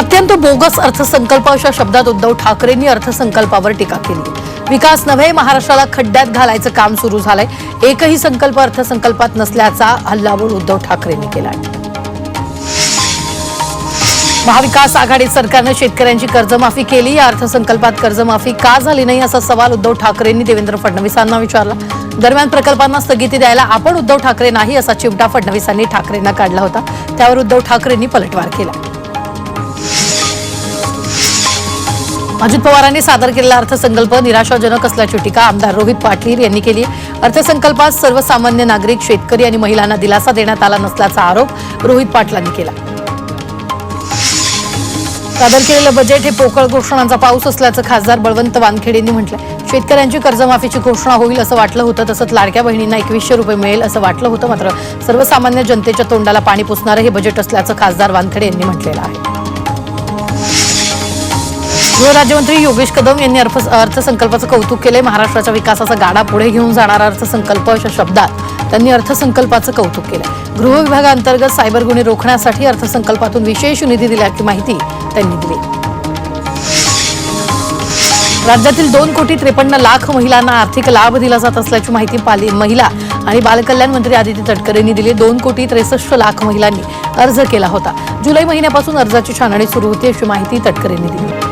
अत्यंत बोगस अर्थसंकल्प अशा शब्दात उद्धव ठाकरेंनी अर्थसंकल्पावर टीका केली. विकास नव्हे महाराष्ट्राला खड्ड्यात घालायचं काम सुरू झालंय. एकही संकल्प अर्थसंकल्पात नसल्याचा हल्लाबोल उद्धव ठाकरेंनी केलाय. महाविकास आघाडी सरकारनं शेतकऱ्यांची कर्जमाफी केली. या अर्थसंकल्पात कर्जमाफी का झाली नाही असा सवाल उद्धव ठाकरेंनी देवेंद्र फडणवीसांना विचारला. दरम्यान प्रकल्पांना स्थगिती द्यायला आपण उद्धव ठाकरे नाही असा चिमटा फडणवीसांनी ठाकरेंना काढला होता. त्यावर उद्धव ठाकरेंनी पलटवार केला. अजित पवारांनी सादर केलेला अर्थसंकल्प निराशाजनक असल्याची टीका आमदार रोहित पाटील यांनी केली. अर्थसंकल्पात सर्वसामान्य नागरिक शेतकरी आणि महिलांना दिलासा देण्यात आला नसल्याचा आरोप रोहित पाटलांनी केला. सादर केलेलं बजेट हे पोकळ घोषणांचा पाऊस असल्याचं खासदार बळवंत वानखेडेंनी म्हटलं शेतकऱ्यांची कर्जमाफीची घोषणा होईल असं वाटलं होतं तसंच लाडक्या बहिणींना एकवीसशे रुपये मिळेल असं वाटलं होतं मात्र सर्वसामान्य जनतेच्या तोंडाला पाणी पुसणारं हे बजेट असल्याचं खासदार वानखेडे यांनी म्हटलेलं आहे. गृहराज्यमंत्री योगेश कदम यांनी अर्थ अर्थसंकल्पाचं कौतुक केलंय. महाराष्ट्राच्या विकासाचा गाडा पुढे घेऊन जाणारा अर्थसंकल्प अशा शब्दात त्यांनी अर्थसंकल्पाचं कौतुक केलं गृह विभागाअंतर्गत सायबर गुन्हे रोखण्यासाठी अर्थसंकल्पातून विशेष निधी दिल्याची माहिती त्यांनी दिली. राज्यातील दोन कोटी त्रेपन्न लाख महिलांना आर्थिक लाभ दिला जात असल्याची माहिती पाली महिला आणि बालकल्याण मंत्री आदित्य तटकरेंनी दिली. दोन कोटी त्रेसष्ट लाख महिलांनी अर्ज केला होता. जुलै महिन्यापासून अर्जाची छाननी सुरू होती अशी माहिती तटकरेंनी दिली.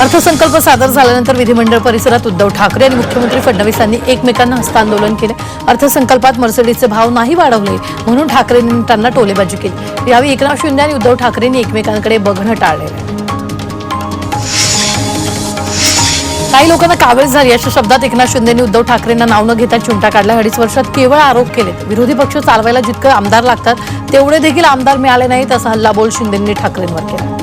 अर्थसंकल्प सादर झाल्यानंतर विधिमंडळ परिसरात उद्धव ठाकरे आणि मुख्यमंत्री फडणवीसांनी एकमेकांना हस्तांदोलन केले. अर्थसंकल्पात मर्सडीचे भाव नाही वाढवले म्हणून ठाकरेंनी त्यांना टोलेबाजी केली. यावेळी एकनाथ शिंदे आणि उद्धव ठाकरेंनी एकमेकांकडे बघणं टाळले काही लोकांना कावेळ झाली अशा शब्दात एकनाथ शिंदेनी उद्धव ठाकरेंना नाव न घेता चिमटा काढला. अडीच वर्षात केवळ आरोप केलेत. विरोधी पक्ष चालवायला जितकं आमदार लागतात तेवढे देखील आमदार मिळाले नाहीत असा हल्लाबोल शिंदेंनी ठाकरेंवर केला.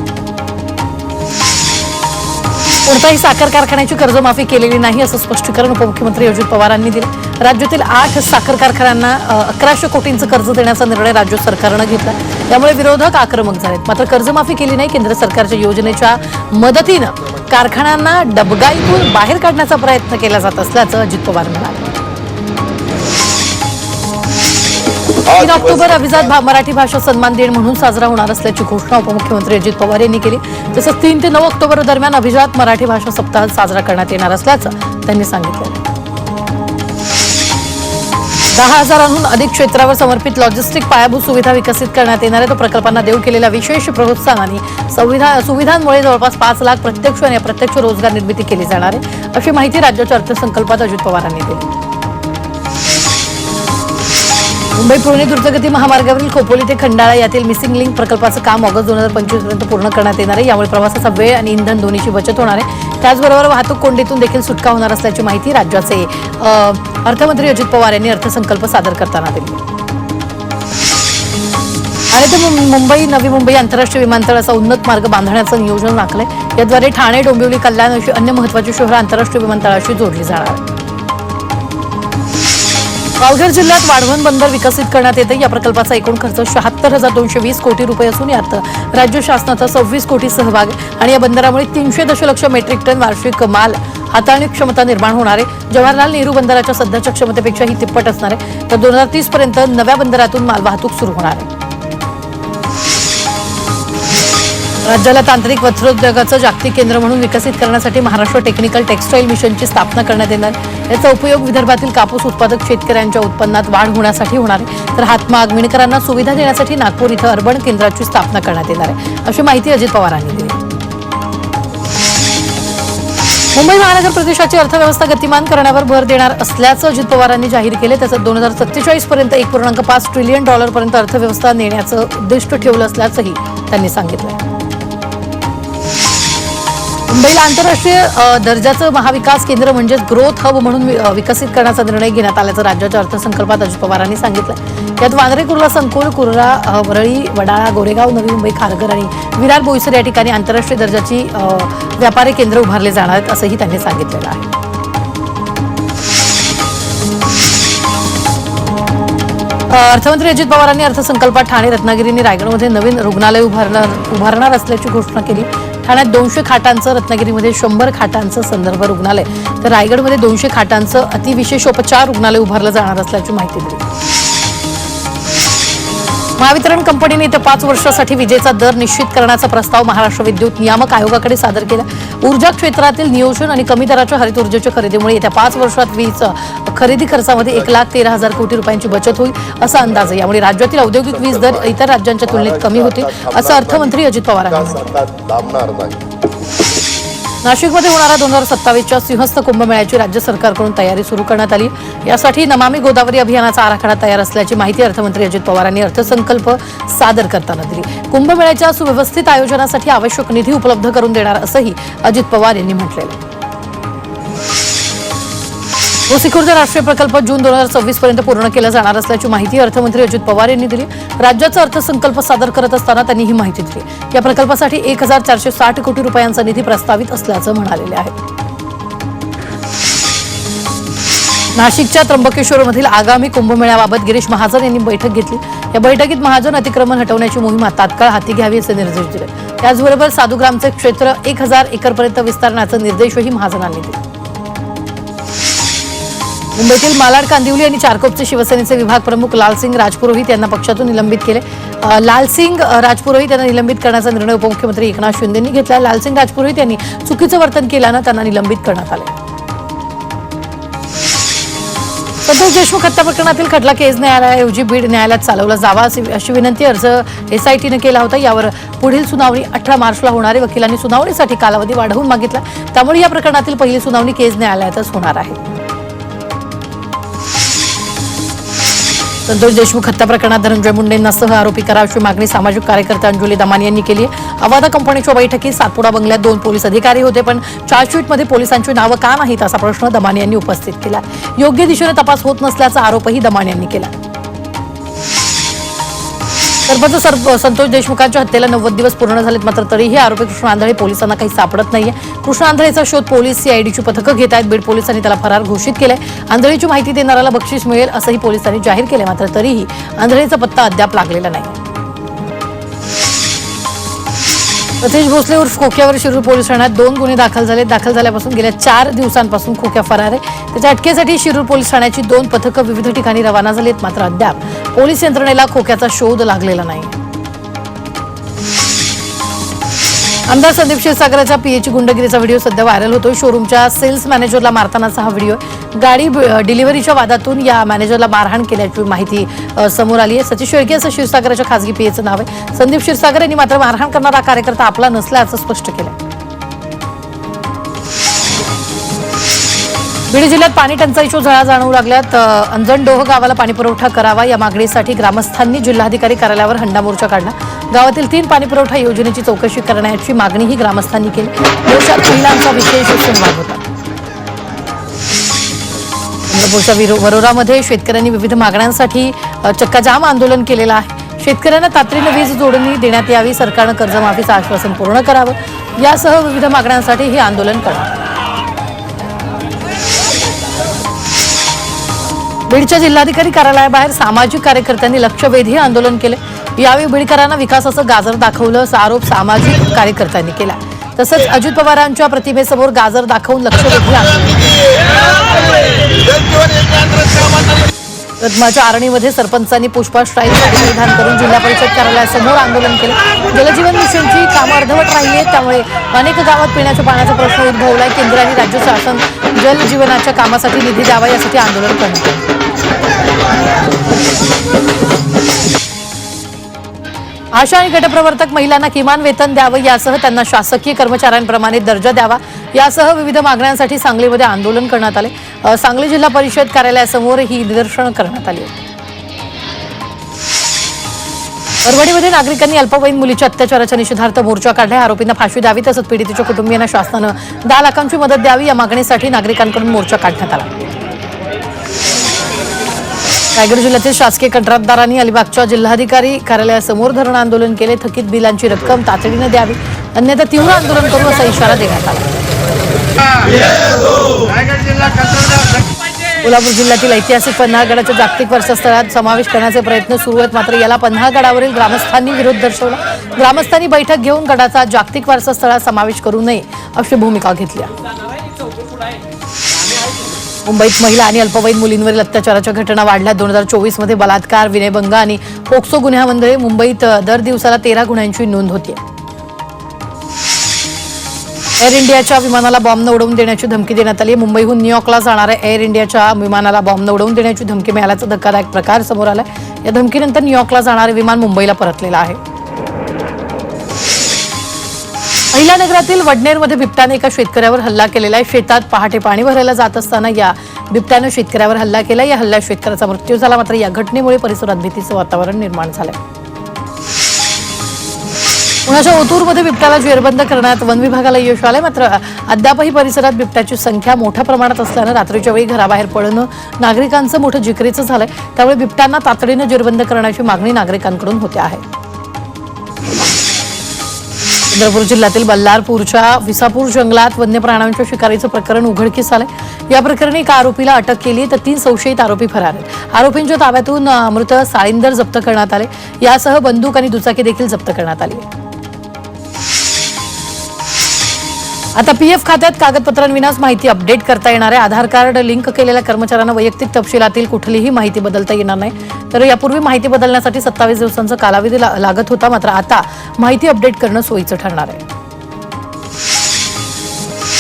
कोणत्याही साखर कारखान्याची कर्जमाफी केलेली नाही असं स्पष्टीकरण उपमुख्यमंत्री अजित पवारांनी दिलं. राज्यातील आठ साखर कारखान्यांना अकराशे कोटींचं कर्ज देण्याचा निर्णय राज्य सरकारनं घेतला. त्यामुळे विरोधक आक्रमक झालेत. मात्र कर्जमाफी केली नाही केंद्र सरकारच्या योजनेच्या मदतीनं कारखान्यांना डबगाईतून बाहेर काढण्याचा प्रयत्न केला जात असल्याचं अजित पवार म्हणाले. तीन ऑक्टोबर अभिजात मराठी भाषा सन्मान दिन म्हणून साजरा होणार असल्याची घोषणा उपमुख्यमंत्री अजित पवार यांनी केली. तसंच तीन ते नऊ ऑक्टोबर दरम्यान अभिजात मराठी भाषा सप्ताह साजरा करण्यात येणार असल्याचं त्यांनी सांगितलं. दहा हजारांहून अधिक क्षेत्रावर समर्पित लॉजिस्टिक पायाभूत सुविधा विकसित करण्यात येणार आहे. तो प्रकल्पांना देऊ केलेल्या विशेष प्रोत्साहन आणि संविधान सुविधांमुळे जवळपास पाच लाख प्रत्यक्ष आणि अप्रत्यक्ष रोजगार निर्मिती केली जाणार आहे. अशी माहिती राज्याच्या अर्थसंकल्पात अजित पवारांनी दिली. मुंबई पुणे द्रुतगती महामार्गावरील खोपोली ते खंडाळा यातील मिसिंग लिंक प्रकल्पाचं काम ऑगस्ट दोन हजार पंचवीसपर्यंत पूर्ण करण्यात येणार आहे. यामुळे प्रवासाचा वेळ आणि इंधन दोन्हीची बचत होणार आहे. त्याचबरोबर वाहतूक कोंडीतून देखील सुटका होणार असल्याची माहिती राज्याचे अर्थमंत्री अजित पवार यांनी अर्थसंकल्प सादर करताना दिली. आणि ते मुंबई नवी मुंबई आंतरराष्ट्रीय विमानतळ असा उन्नत मार्ग बांधण्याचं नियोजन आखलंय याद्वारे ठाणे डोंबिवली कल्याण अशी अन्य महत्वाची शहरं आंतरराष्ट्रीय विमानतळाशी जोडली जाणार पालघर जिल्ह्यात वाढवण बंदर विकसित करण्यात येते. या प्रकल्पाचा एकूण खर्च शहात्तर हजार दोनशे वीस कोटी रुपये असून यात राज्य शासनाचा सव्वीस कोटी सहभाग आणि या बंदरामुळे तीनशे दशलक्ष मेट्रिक टन वार्षिक माल हाताळणी क्षमता निर्माण होणार आहे. जवाहरलाल नेहरू बंदराच्या सध्याच्या क्षमतेपेक्षा ही तिप्पट असणार आहे. तर दोन हजार तीस पर्यंत नव्या बंदरातून माल वाहतूक सुरू होणार आहे. राज्याला तांत्रिक वस्त्रोद्योगाचं जागतिक केंद्र म्हणून विकसित करण्यासाठी महाराष्ट्र टेक्निकल टेक्स्टाईल मिशनची स्थापना करण्यात येणार. याचा उपयोग विदर्भातील कापूस उत्पादक शेतकऱ्यांच्या उत्पन्नात वाढ होण्यासाठी होणार आहे. तर हातमाग विणकरांना सुविधा देण्यासाठी नागपूर इथं अर्बन केंद्राची स्थापना करण्यात येणार आहे. अशी माहिती अजित पवारांनी दिली. मुंबई महानगर प्रदेशाची अर्थव्यवस्था गतिमान करण्यावर भर देणार असल्याचं अजित पवारांनी जाहीर केले. त्याचं दोन हजार सत्तेचाळीस पर्यंत एक पूर्णांक पाच ट्रिलियन डॉलरपर्यंत अर्थव्यवस्था नेण्याचं उद्दिष्ट ठेवलं असल्याचंही त्यांनी सांगितलं मुंबईला आंतरराष्ट्रीय दर्जाचं महाविकास केंद्र म्हणजेच ग्रोथ हब म्हणून वि- विकसित करण्याचा निर्णय घेण्यात आल्याचं राज्याच्या अर्थसंकल्पात अजित पवारांनी सांगितलं यात वांद्रे कुर्ला संकुल कुर्ला वरळी वडाळा गोरेगाव नवी मुंबई खारघर आणि विरार बोईसर या ठिकाणी आंतरराष्ट्रीय दर्जाची व्यापारी केंद्र उभारले जाणार आहेत असंही त्यांनी सांगितलेलं आहे. अर्थमंत्री अजित पवारांनी अर्थसंकल्पात ठाणे रत्नागिरीने रायगडमध्ये नवीन रुग्णालय उभारणार उभारणार असल्याची घोषणा केली. ठाण्यात दोनशे खाटांचं रत्नागिरीमध्ये शंभर खाटांचं संदर्भ रुग्णालय. तर रायगडमध्ये दोनशे खाटांचं अतिविशेषोपचार रुग्णालय उभारलं जाणार असल्याची माहिती दिली महावितरण कंपनीने येत्या पाच वर्षासाठी विजेचा दर निश्चित करण्याचा प्रस्ताव महाराष्ट्र विद्युत नियामक आयोगाकडे सादर केला. ऊर्जा क्षेत्रातील नियोजन आणि कमी दराच्या हरित ऊर्जेच्या खरेदीमुळे येत्या पाच वर्षात वीज खरेदी खर्चामध्ये एक लाख तेरा हजार कोटी रुपयांची बचत होईल असा अंदाज आहे. यामुळे राज्यातील औद्योगिक वीज दर इतर राज्यांच्या तुलनेत कमी होतील असं अर्थमंत्री अजित पवार यांनी नाशिकमध्ये होणाऱ्या दोन हजार सत्तावीसच्या सिंहस्थ कुंभमेळ्याची राज्य सरकारकडून तयारी सुरू करण्यात आली. यासाठी नमामी गोदावरी अभियानाचा आराखडा तयार असल्याची माहिती अर्थमंत्री अजित पवारांनी अर्थसंकल्प सादर करताना दिली. कुंभमेळ्याच्या सुव्यवस्थित आयोजनासाठी आवश्यक निधी उपलब्ध करून देणार असंही अजित पवार यांनी म्हटलेलं आहे. गोसीखुर्द राष्ट्रीय प्रकल्प जून दोन हजार सव्वीस पर्यंत पूर्ण केला जाणार असल्याची माहिती अर्थमंत्री अजित पवार यांनी दिली. राज्याचा अर्थसंकल्प सादर करत असताना त्यांनी ही माहिती दिली. या प्रकल्पासाठी एक हजार चारशे साठ कोटी रुपयांचा निधी प्रस्तावित असल्याचं म्हणालेले आहे. नाशिकच्या त्र्यंबकेश्वरमधील आगामी कुंभमेळ्याबाबत गिरीश महाजन यांनी बैठक घेतली. या बैठकीत महाजन अतिक्रमण हटवण्याची मोहीम तात्काळ हाती घ्यावी असे निर्देश दिले. त्याचबरोबर साधुग्रामचे क्षेत्र एक हजार एकरपर्यंत विस्तारण्याचे निर्देशही महाजनांनी दिले. मुंबईतील मालाड कांदिवली आणि चारकोपचे शिवसेनेचे विभाग प्रमुख लालसिंग राजपुरोहित यांना पक्षातून निलंबित केले. लालसिंग राजपुरोहित यांना निलंबित करण्याचा निर्णय उपमुख्यमंत्री एकनाथ शिंदेंनी घेतला. लालसिंग राजपुरोहित यांनी चुकीचं वर्तन केल्यानं त्यांना निलंबित करण्यात आले संतोष देशमुख हत्या प्रकरणातील खटला केज न्यायालयाऐवजी बीड न्यायालयात चालवला जावा अशी विनंती अर्ज एसआयटीनं केला होता. यावर पुढील सुनावणी अठरा मार्चला होणारे वकिलांनी सुनावणीसाठी कालावधी वाढवून मागितला. त्यामुळे या प्रकरणातील पहिली सुनावणी केज न्यायालयातच होणार आहे. संतोष देशमुख हत्या प्रकरणात धनंजय मुंडेंना सह आरोपी करा अशी मागणी सामाजिक कार्यकर्ते अंजुली दमानी यांनी केली आहे. अवादा कंपनीच्या बैठकीत सातपुडा बंगल्यात दोन पोलीस अधिकारी होते पण चार्जशीटमध्ये पोलिसांची नावं का नाहीत असा प्रश्न दमानी यांनी उपस्थित केला योग्य दिशेने तपास होत नसल्याचा आरोपही दमानी यांनी केला सरपंच सर संतोष देशमुखांच्या हत्येला नव्वद दिवस पूर्ण झालेत मात्र तरीही आरोपी कृष्ण आंधळे पोलिसांना काही सापडत नाहीये. कृष्ण आंधळेचा शोध पोलीस सीआयडीची पथकं घेत आहेत. बीड पोलिसांनी त्याला फरार घोषित केलंय. आंधळीची माहिती देणाऱ्याला बक्षीस मिळेल असंही पोलिसांनी जाहीर केलंय. मात्र तरीही आंधळेचा पत्ता अद्याप लागलेला नाही. प्रथेश भोसले उर्फ खोक्यावर शिरूर पोलीस ठाण्यात दोन गुन्हे दाखल झाले. दाखल झाल्यापासून गेल्या चार दिवसांपासून खोक्या फरार आहे. त्याच्या अटकेसाठी शिरूर पोलीस ठाण्याची दोन पथकं विविध ठिकाणी रवाना झाली आहेत मात्र अद्याप पोलीस यंत्रणेला खोक्याचा शोध लागलेला नाही. आमदार संदीप क्षीरसागराच्या पीएची गुंडगिरीचा व्हिडिओ सध्या व्हायरल होतोय. शोरूमच्या सेल्स मॅनेजरला मारतानाचा हा व्हिडिओ आहे. गाडी डिलिव्हरीच्या वादातून या मॅनेजरला मारहाण केल्याची माहिती समोर आली आहे. सचिन शेळके असं क्षीरसागराच्या खासगी पीएचं नाव आहे. संदीप क्षीरसागर यांनी मात्र मारहाण करणारा कार्यकर्ता आपला नसल्याचं स्पष्ट केलं बीड जिल्ह्यात पाणी टंचाईच्या झळा जाणवू लागल्यात. अंजणडोह गावाला पाणीपुरवठा करावा या मागणीसाठी ग्रामस्थांनी जिल्हाधिकारी कार्यालयावर हंडा मोर्चा काढला. गावातील तीन पाणीपुरवठा योजनेची चौकशी करण्याची मागणीही ग्रामस्थांनी केली. मोर्चात महिलांचा विशेष संवाद होता. चंद्रपूरच्या वरोरामध्ये शेतकऱ्यांनी विविध मागण्यांसाठी चक्काजाम आंदोलन केलेलं आहे. शेतकऱ्यांना तातडीनं वीज जोडणी देण्यात यावी सरकारनं कर्जमाफीचं आश्वासन पूर्ण करावं यासह विविध मागण्यांसाठी हे आंदोलन करणार बीडच्या जिल्हाधिकारी कार्यालयाबाहेर सामाजिक कार्यकर्त्यांनी लक्षवेधी आंदोलन केले. यावेळी बीडकरांना विकासाचं गाजर दाखवलं असा आरोप सामाजिक कार्यकर्त्यांनी केला. तसंच अजित पवारांच्या प्रतिमेसमोर गाजर दाखवून लक्षवेधी आंदोलन आरणीमध्ये सरपंचांनी पुष्पा स्टाईलचं परिधान करून जिल्हा परिषद कार्यालयासमोर आंदोलन केलं. जलजीवन मिशनची कामं अर्धवट राहिली आहेत. त्यामुळे अनेक गावात पिण्याच्या पाण्याचा प्रश्न उद्भवला आहे केंद्र आणि राज्य शासन जलजीवनाच्या कामासाठी निधी द्यावा यासाठी आंदोलन करण्यात आशा आणि गटप्रवर्तक महिलांना किमान वेतन द्यावं यासह त्यांना शासकीय कर्मचाऱ्यांप्रमाणे दर्जा द्यावा यासह विविध मागण्यांसाठी सांगलीमध्ये आंदोलन करण्यात आले. सांगली जिल्हा परिषद कार्यालयासमोर ही निदर्शनं करण्यात आली होती. परभणीमध्ये नागरिकांनी अल्पवयीन मुलीच्या अत्याचाराच्या निषेधार्थ मोर्चा काढला आरोपींना फाशी द्यावी तसंच पीडितेच्या कुटुंबियांना शासनानं दहा लाखांची मदत द्यावी या मागणीसाठी नागरिकांकडून मोर्चा काढण्यात आला. रायगड जिल्ह्यातील शासकीय कंत्राटदारांनी अलिबागच्या जिल्हाधिकारी कार्यालयासमोर धरण आंदोलन केले. थकीत बिलांची रक्कम तातडीनं द्यावी अन्यथा तीव्र आंदोलन करू असा इशारा देण्यात आला. कोल्हापूर जिल्ह्यातील ऐतिहासिक पन्हाळगडाच्या जागतिक वर्षस्थळात समावेश करण्याचे प्रयत्न सुरू आहेत. मात्र याला पन्हाळगडावरील ग्रामस्थांनी विरोध दर्शवला. ग्रामस्थांनी बैठक घेऊन गडाचा जागतिक वारसास्थळात समावेश करू नये अशी भूमिका घेतली मुंबईत महिला आणि अल्पवयीन मुलींवरील अत्याचाराच्या घटना वाढल्या. दोन हजार चोवीसमध्ये बलात्कार विनयभंग आणि पोक्सो गुन्ह्यामध्ये मुंबईत दर दिवसाला तेरा गुन्ह्यांची नोंद होती एअर इंडियाच्या विमानाला बॉम्बनं उडवून देण्याची धमकी देण्यात आली मुंबईहून न्यूयॉर्कला जाणाऱ्या एअर इंडियाच्या विमानाला बॉम्बनं उडवून देण्याची धमकी मिळाल्याचा धक्कादायक प्रकार समोर आला या धमकीनंतर न्यूयॉर्कला जाणारे विमान मुंबईला परतलेलं आहे. अहिल्यानगरातील वडनेरमध्ये बिबट्याने एका शेतकऱ्यावर हल्ला केलेला आहे. शेतात पहाटे पाणी भरायला जात असताना या बिबट्यानं शेतकऱ्यावर हल्ला केला. या हल्ल्यात शेतकऱ्याचा मृत्यू झाला. मात्र या घटनेमुळे परिसरात भीतीचं वातावरण निर्माण झालंय. पुण्याच्या ओतूरमध्ये बिबट्याला जेरबंद करण्यात वन विभागाला यश आलंय. मात्र अद्यापही परिसरात बिबट्याची संख्या मोठ्या प्रमाणात असल्यानं रात्रीच्या वेळी घराबाहेर पडणं नागरिकांचं मोठं जिकरीचं झालंय. त्यामुळे बिबट्यांना तातडीनं जेरबंद करण्याची मागणी नागरिकांकडून होते आहे. चंद्रपूर जिल्ह्यातील बल्लारपूरच्या विसापूर जंगलात वन्य प्राण्यांच्या शिकारीचं प्रकरण उघडकीस आलंय. या प्रकरणी एका आरोपीला अटक केली तर तीन संशयित आरोपी फरार आहेत. आरोपींच्या ताब्यातून मृत साळींदर जप्त करण्यात आले. यासह बंदूक आणि दुचाकी देखील जप्त करण्यात आली आता पीएफ खात्यात कागदपत्रांविनाच माहिती अपडेट करता येणार आहे. आधार कार्ड लिंक केलेल्या कर्मचाऱ्यांना वैयक्तिक तपशिलातील कुठलीही माहिती बदलता येणार नाही. तर यापूर्वी माहिती बदलण्यासाठी सत्तावीस दिवसांचा कालावधी ला- लागत होता मात्र आता माहिती अपडेट करणं सोयीचं ठरणार आहे.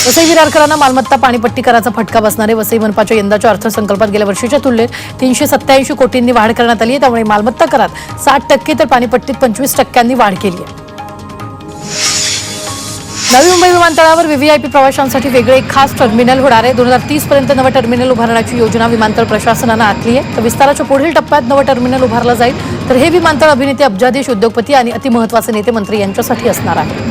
वसई विरारकरांना मालमत्ता पाणीपट्टी कराचा फटका बसणारे वसई मनपाच्या यंदाच्या अर्थसंकल्पात गेल्या वर्षीच्या तुलनेत तीनशे सत्याऐंशी कोटींनी वाढ करण्यात आली आहे. त्यामुळे मालमत्ता करात साठ टक्के तर पाणीपट्टीत पंचवीस टक्क्यांनी वाढ केली आहे. नवी मुंबई विमानतळावर व्हीव्हीआयपी प्रवाशांसाठी वेगळे एक खास टर्मिनल होणार आहे. दोन हजार तीस पर्यंत नवं टर्मिनल उभारण्याची योजना विमानतळ प्रशासनानं आखली आहे. तर विस्ताराच्या पुढील टप्प्यात नवं टर्मिनल उभारलं जाईल. तर हे विमानतळ अभिनेते अब्जाधीश उद्योगपती आणि अतिमहत्वाचे नेते मंत्री यांच्यासाठी असणार आहे.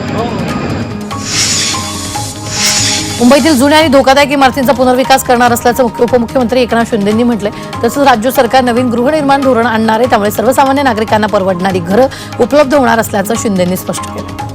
मुंबईतील जुन्या आणि धोकादायक इमारतींचा पुनर्विकास करणार असल्याचं उपमुख्यमंत्री एकनाथ शिंदेंनी म्हटलंय. तसंच राज्य सरकार नवीन गृहनिर्माण धोरण आणणार आहे. त्यामुळे सर्वसामान्य नागरिकांना परवडणारी घरं उपलब्ध होणार असल्याचं शिंदेंनी स्पष्ट केलं.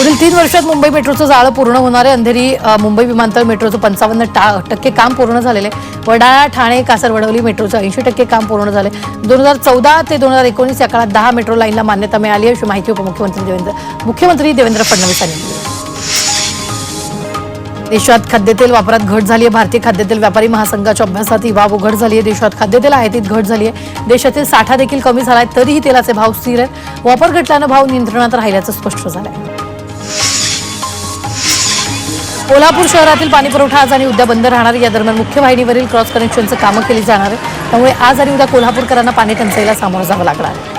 पुढील तीन वर्षात मुंबई मेट्रोचं जाळं पूर्ण होणार आहे. अंधेरी मुंबई विमानतळ मेट्रोचं पंचावन्न टा- टक्के काम पूर्ण झालेलं आहे. वडाळा ठाणे कासरवडवली मेट्रोचं ऐंशी टक्के काम पूर्ण झाले दोन हजार चौदा ते दोन हजार एकोणीस या काळात दहा मेट्रो लाईनला मान्यता मिळाली आहे अशी माहिती उपमुख्यमंत्री देवेंद्र मुख्यमंत्री देवेंद्र फडणवीस यांनी दिली देशात खाद्यतेल वापरात घट झाली आहे. भारतीय खाद्यतेल व्यापारी महासंघाच्या अभ्यासात ही बाब उघड झाली आहे. देशात खाद्यतेल आयातीत घट झाली आहे. देशातील साठा देखील कमी झाला आहे तरीही तेलाचे भाव स्थिर आहेत. वापर घटल्यानं भाव नियंत्रणात राहिल्याचं स्पष्ट झालं आहे कोल्हापूर शहरातील पाणीपुरवठा आज आणि उद्या बंद राहणार. या दरम्यान मुख्य वाहिनीवरील क्रॉस कनेक्शनचं कामं केली जाणार आहे त्यामुळे आज आणि उद्या कोल्हापूरकरांना पाणी टंचाईला सामोरं जावं लागणार आहे.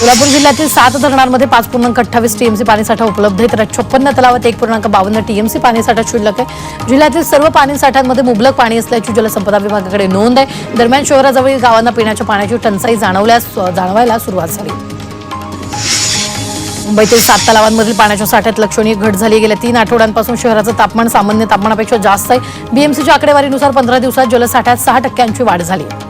कोल्हापूर जिल्ह्यातील सात धरणांमध्ये पाच पूर्णांक अठ्ठावीस टीएमसी पाणीसाठा उपलब्ध आहे. तर छप्पन्न तलावात एक पूर्णांक बावन्न टीएमसी पाणीसाठा शिल्लक आहे. जिल्ह्यातील सर्व पाणीसाठ्यांमध्ये मुबलक पाणी असल्याची जलसंपदा विभागाकडे नोंद आहे. दरम्यान शहराजवळील गावांना पिण्याच्या पाण्याची टंचाई जाणवल्यास जाणवायला सुरुवात झाली. मुंबईतील सात तलावांमधील पाण्याच्या साठ्यात लक्षणीय घट झाली. गेल्या तीन आठवड्यांपासून शहराचं तापमान सामान्य तापमानापेक्षा जास्त आहे. बीएमसीच्या आकडेवारीनुसार पंधरा दिवसात जलसाठ्यात सहा टक्क्यांची वाढ झाली. आहे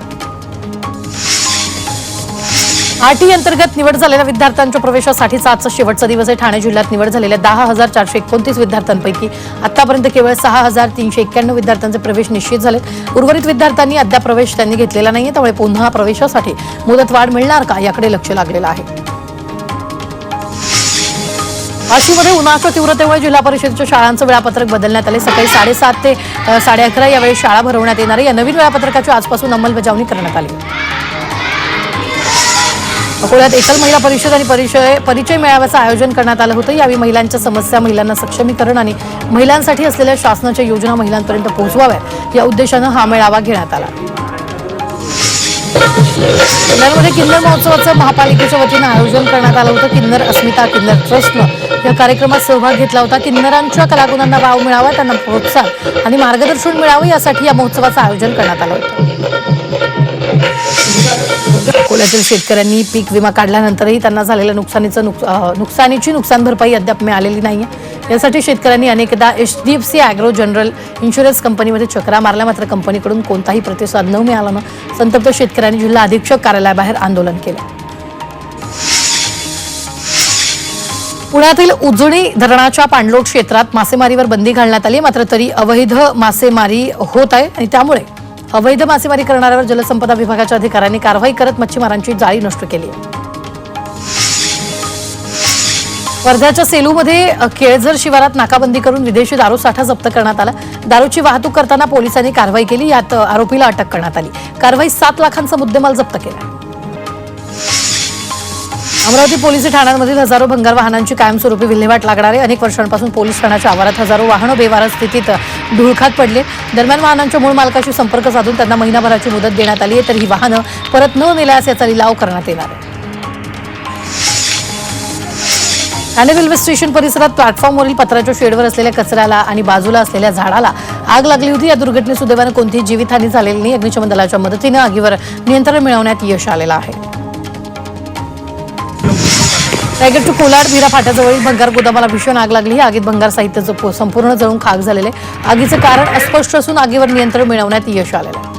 आरटी अंतर्गत निवड झालेल्या विद्यार्थ्यांच्या प्रवेशासाठीचा आजचा शेवटचा दिवस आहे. ठाणे जिल्ह्यात निवड झालेल्या दहा हजार चारशे एकोणतीस विद्यार्थ्यांपैकी आतापर्यंत केवळ सहा हजार तीनशे एक्क्याण्णव विद्यार्थ्यांचे प्रवेश निश्चित झालेत. उर्वरित विद्यार्थ्यांनी अद्याप प्रवेश त्यांनी घेतलेला नाहीये. त्यामुळे पुन्हा प्रवेशासाठी मुदतवाढ मिळणार का याकडे लक्ष लागलेलं आहे. वाशीमध्ये उन्हाच्या तीव्रतेमुळे जिल्हा परिषदेच्या शाळांचं वेळापत्रक बदलण्यात आले. सकाळी साडेसात ते साडे अकरा यावेळी शाळा भरवण्यात येणार या नवीन वेळापत्रकाची आजपासून अंमलबजावणी करण्यात आली. अकोल्यात एकल महिला परिषद आणि परिचय परिचय मेळाव्याचं आयोजन करण्यात आलं होतं. यावेळी महिलांच्या समस्या महिलांना सक्षमीकरण आणि महिलांसाठी असलेल्या शासनाच्या योजना महिलांपर्यंत पोहोचवाव्यात. या उद्देशानं हा मेळावा घेण्यात आला. किन्नरमध्ये किन्नर महोत्सवाचं महापालिकेच्या वतीनं आयोजन करण्यात आलं होतं. किन्नर अस्मिता किन्नर ट्रस्टनं या कार्यक्रमात सहभाग घेतला होता. किन्नरांच्या कलागुणांना वाव मिळावा त्यांना प्रोत्साहन आणि मार्गदर्शन मिळावं यासाठी या महोत्सवाचं आयोजन करण्यात आलं होतं. अकोल्यातील शेतकऱ्यांनी पीक विमा काढल्यानंतरही त्यांना झालेल्या नुकसानीचं नुकसानीची नुकसान भरपाई अद्याप मिळालेली नाही आहे यासाठी शेतकऱ्यांनी अनेकदा H D F C agro general insurance कंपनीमध्ये चक्रा मारल्या. मात्र कंपनीकडून कोणताही प्रतिसाद न मिळाल्यानं संतप्त शेतकऱ्यांनी जिल्हा अधीक्षक कार्यालयाबाहेर आंदोलन केलं. पुण्यातील उजणी धरणाच्या पाणलोट क्षेत्रात मासेमारीवर बंदी घालण्यात आली. मात्र तरी अवैध मासेमारी होत आहे आणि त्यामुळे अवैध मासेमारी करणाऱ्यावर जलसंपदा विभागाच्या अधिकाऱ्यांनी कारवाई करत मच्छीमारांची जाळी नष्ट केली आहे. वर्ध्याच्या सेलूमध्ये केळझर शिवारात नाकाबंदी करून विदेशी दारू साठा जप्त करण्यात आला. दारूची वाहतूक करताना पोलिसांनी कारवाई केली यात आरोपीला अटक करण्यात आली. कारवाई सात लाखांचा मुद्देमाल जप्त केला अमरावती पोलीस ठाण्यांमधील हजारो भंगार वाहनांची कायमस्वरूपी विल्हेवाट लागणारे अनेक वर्षांपासून पोलीस ठाण्याच्या आवारात हजारो वाहनं बेवारा स्थितीत धुळखात पडले. दरम्यान वाहनांच्या मूळ मालकाशी संपर्क साधून त्यांना महिनाभराची मुदत देण्यात आली आहे तर ही वाहनं परत न नेल्यास याचा लिलाव करण्यात येणार आहे. ठाणे रेल्वे स्टेशन परिसरात प्लॅटफॉर्मवरील पत्राच्या शेडवर असलेल्या कचऱ्याला आणि बाजूला असलेल्या झाडाला आग लागली होती. या दुर्घटनेत सुदैवानं कोणतीही जीवितहानी झालेली नाही. अग्निशमन दलाच्या मदतीनं आगीवर नियंत्रण मिळवण्यात यश आलेलं आहे. रायगड टू कोलाड मीरा फाट्याजवळील भंगार गोदामाला भीषण आग लागली. ही आगीत भंगार साहित्याचं संपूर्ण जळून खाक झालेले. आगीचं कारण अस्पष्ट असून आगीवर नियंत्रण मिळवण्यात यश आलेलं आहे.